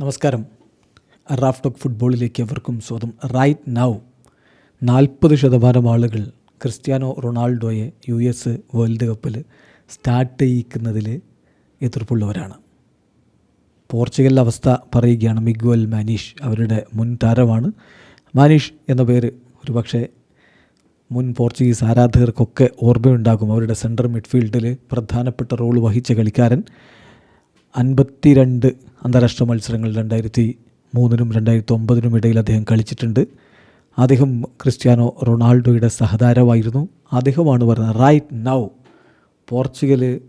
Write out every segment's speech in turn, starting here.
നമസ്കാരം. Raf talk ഫുട്ബോളിലേക്ക് എവർക്കും സ്വാഗതം. റൈറ്റ് നൗ നാൽപ്പത് ശതമാനം ആളുകൾ ക്രിസ്ത്യാനോ റൊണാൾഡോയെ യു എസ് വേൾഡ് കപ്പിൽ സ്റ്റാർട്ട് ചെയ്യിക്കുന്നതിൽ എതിർപ്പുള്ളവരാണ്. പോർച്ചുഗലിന്റെ അവസ്ഥ പറയുകയാണ് മിഗ്വൽ മാനീഷ് അവരുടെ മുൻ താരമാണ്. മാനീഷ് എന്ന പേര് ഒരുപക്ഷെ മുൻ പോർച്ചുഗീസ് ആരാധകർക്കൊക്കെ ഓർമ്മയുണ്ടാകും. അവരുടെ സെൻട്രൽ മിഡ്ഫീൽഡിൽ പ്രധാനപ്പെട്ട റോൾ വഹിച്ച കളിക്കാരൻ അൻപത്തിരണ്ട് അന്താരാഷ്ട്ര മത്സരങ്ങൾ രണ്ടായിരത്തി മൂന്നിനും രണ്ടായിരത്തി ഒമ്പതിനും ഇടയിൽ അദ്ദേഹം കളിച്ചിട്ടുണ്ട്. അദ്ദേഹം ക്രിസ്ത്യാനോ റൊണാൾഡോയുടെ സഹതാരമായിരുന്നു. അദ്ദേഹമാണ് പറയുന്നത് റൈറ്റ് നൗ പോർച്ചുഗൽ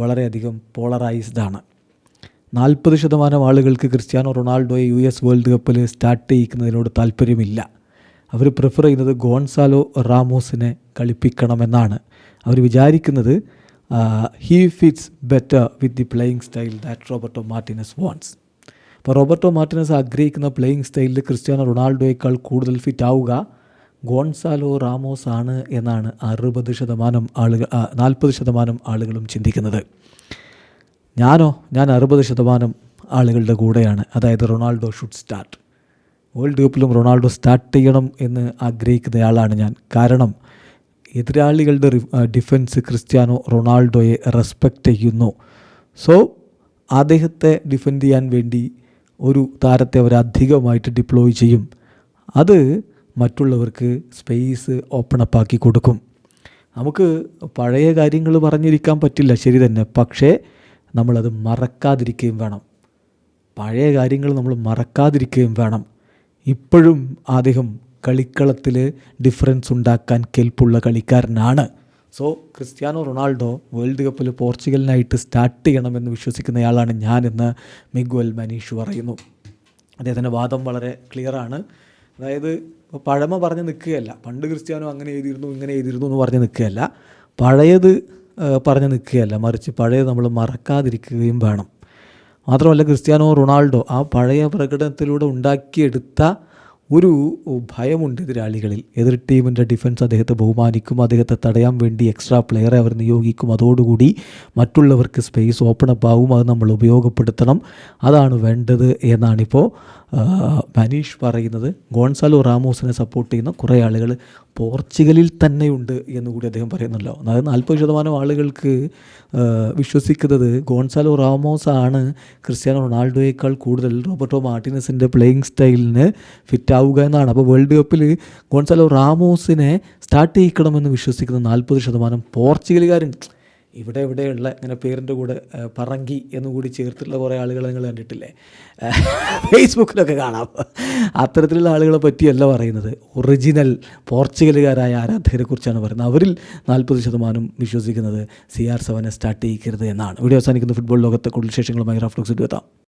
വളരെയധികം പോളറൈസ്ഡാണ്. നാൽപ്പത് ശതമാനം ആളുകൾക്ക് ക്രിസ്ത്യാനോ റൊണാൾഡോയെ യു എസ് വേൾഡ് കപ്പിൽ സ്റ്റാർട്ട് ചെയ്യിക്കുന്നതിനോട് താല്പര്യമില്ല. അവർ പ്രിഫർ ചെയ്യുന്നത് ഗോൺസാലോ റാമോസിനെ കളിപ്പിക്കണമെന്നാണ്. അവർ വിചാരിക്കുന്നത് he fits better with the playing style that Roberto Martinez wants അപ്പോൾ റോബർട്ടോ മാർട്ടിനസ് ആഗ്രഹിക്കുന്ന പ്ലേയിങ് സ്റ്റൈലിൽ ക്രിസ്ത്യാനോ റൊണാൾഡോയേക്കാൾ കൂടുതൽ ഫിറ്റ് ആവുക ഗോൺസാലോ റാമോസ് ആണ് എന്നാണ് അറുപത് ശതമാനം ആളുകൾ നാൽപ്പത് ശതമാനം ആളുകളും ചിന്തിക്കുന്നത്. ഞാനോ ഞാൻ അറുപത് ശതമാനം ആളുകളുടെ കൂടെയാണ്. അതായത് റൊണാൾഡോ ഷുഡ് സ്റ്റാർട്ട് വേൾഡ് കപ്പിലും റൊണാൾഡോ സ്റ്റാർട്ട് ചെയ്യണം എന്ന് ആഗ്രഹിക്കുന്നയാളാണ് ഞാൻ. കാരണം എതിരാളികളുടെ ഡിഫൻസ് ക്രിസ്ത്യാനോ റൊണാൾഡോയെ റെസ്പെക്റ്റ് ചെയ്യുന്നു. സോ അദ്ദേഹത്തെ ഡിഫെൻഡ് ചെയ്യാൻ വേണ്ടി ഒരു താരത്തെ അവർ അധികമായിട്ട് ഡിപ്ലോയ് ചെയ്യും. അത് മറ്റുള്ളവർക്ക് സ്പേസ് ഓപ്പൺ അപ്പ് ആക്കി കൊടുക്കും. നമുക്ക് പഴയ കാര്യങ്ങൾ പറഞ്ഞിരിക്കാൻ പറ്റില്ല ശരി തന്നെ. പക്ഷേ നമ്മളത് മറക്കാതിരിക്കുകയും വേണം. പഴയ കാര്യങ്ങൾ നമ്മൾ മറക്കാതിരിക്കുകയും വേണം. ഇപ്പോഴും അദ്ദേഹം കളിക്കളത്തിൽ ഡിഫറൻസ് ഉണ്ടാക്കാൻ കെൽപ്പുള്ള കളിക്കാരനാണ്. സോ ക്രിസ്ത്യാനോ റൊണാൾഡോ വേൾഡ് കപ്പിൽ പോർച്ചുഗലിനായിട്ട് സ്റ്റാർട്ട് ചെയ്യണമെന്ന് വിശ്വസിക്കുന്നയാളാണ് ഞാനെന്ന് മിഗ്വൽ മനീഷ് പറയുന്നു. അദ്ദേഹത്തിന്റെ വാദം വളരെ ക്ലിയറാണ് അതായത് പഴമ പറഞ്ഞ് നിൽക്കുകയല്ല. പണ്ട് ക്രിസ്ത്യാനോ അങ്ങനെ എഴുതിയിരുന്നു ഇങ്ങനെ എഴുതിയിരുന്നു എന്ന് പറഞ്ഞ് നിൽക്കുകയല്ല. പഴയത് പറഞ്ഞ് നിൽക്കുകയല്ല. മറിച്ച് പഴയത് നമ്മൾ മറക്കാതിരിക്കുകയും വേണം. മാത്രമല്ല ക്രിസ്ത്യാനോ റൊണാൾഡോ ആ പഴയ പ്രകടനത്തിലൂടെ ഉണ്ടാക്കിയെടുത്ത ഒരു ഭയമുണ്ട് എതിരാളികളിൽ. എതിർ ടീമിന്റെ ഡിഫൻസ് അദ്ദേഹത്തെ ബഹുമാനിക്കും അദ്ദേഹത്തെ തടയാൻ വേണ്ടി എക്സ്ട്രാ പ്ലെയറെ അവർ നിയോഗിക്കും. അതോടുകൂടി മറ്റുള്ളവർക്ക് സ്പേസ് ഓപ്പൺ അപ്പ് ആവും. അത് നമ്മൾ ഉപയോഗപ്പെടുത്തണം. അതാണ് വേണ്ടത് എന്നാണിപ്പോൾ മനീഷ് പറയുന്നത് ഗോൺസാലോ റാമോസിനെ സപ്പോർട്ട് ചെയ്യുന്ന കുറേ ആളുകൾ പോർച്ചുഗലിൽ തന്നെയുണ്ട് എന്ന് കൂടി അദ്ദേഹം പറയുന്നല്ലോ അതായത് നാൽപ്പത് ശതമാനം ആളുകൾക്ക് വിശ്വസിക്കുന്നത് ഗോൺസാലോ റാമോസ് ആണ്. ക്രിസ്ത്യാനോ റൊണാൾഡോയേക്കാൾ കൂടുതൽ റോബർട്ടോ മാർട്ടിനസിന്റെ പ്ലേയിങ് സ്റ്റൈലിന് ഫിറ്റ് ആവുക എന്നാണ്. അപ്പോൾ വേൾഡ് കപ്പിൽ ഗോൺസാലോ റാമോസിനെ സ്റ്റാർട്ട് ചെയ്യിക്കണമെന്ന് വിശ്വസിക്കുന്ന നാൽപ്പത് ശതമാനം പോർച്ചുഗലുകാരുണ്ട്. ഇവിടെ ഇവിടെയുള്ള ഇങ്ങനെ പേരിന്റെ കൂടെ പറങ്കി എന്നുകൂടി ചേർത്തിട്ടുള്ള കുറേ ആളുകളെ നിങ്ങൾ കണ്ടിട്ടില്ലേ? ഫേസ്ബുക്കിലൊക്കെ കാണാം. അത്തരത്തിലുള്ള ആളുകളെ പറ്റിയല്ല പറയുന്നത്. ഒറിജിനൽ പോർച്ചുഗലുകാരായ ആരാധകരെ കുറിച്ചാണ് പറയുന്നത്. അവരിൽ നാൽപ്പത് ശതമാനം വിശ്വസിക്കുന്നത് സി ആർ സെവനെ സ്റ്റാർട്ട് ചെയ്യിക്കരുത് എന്നാണ്. ഇവിടെ അവസാനിക്കുന്ന. ഫുട്ബോൾ ലോകത്തെ കൂടുതൽ വിശേഷങ്ങളുമായി റാഫ്ലോക്സ് എത്താം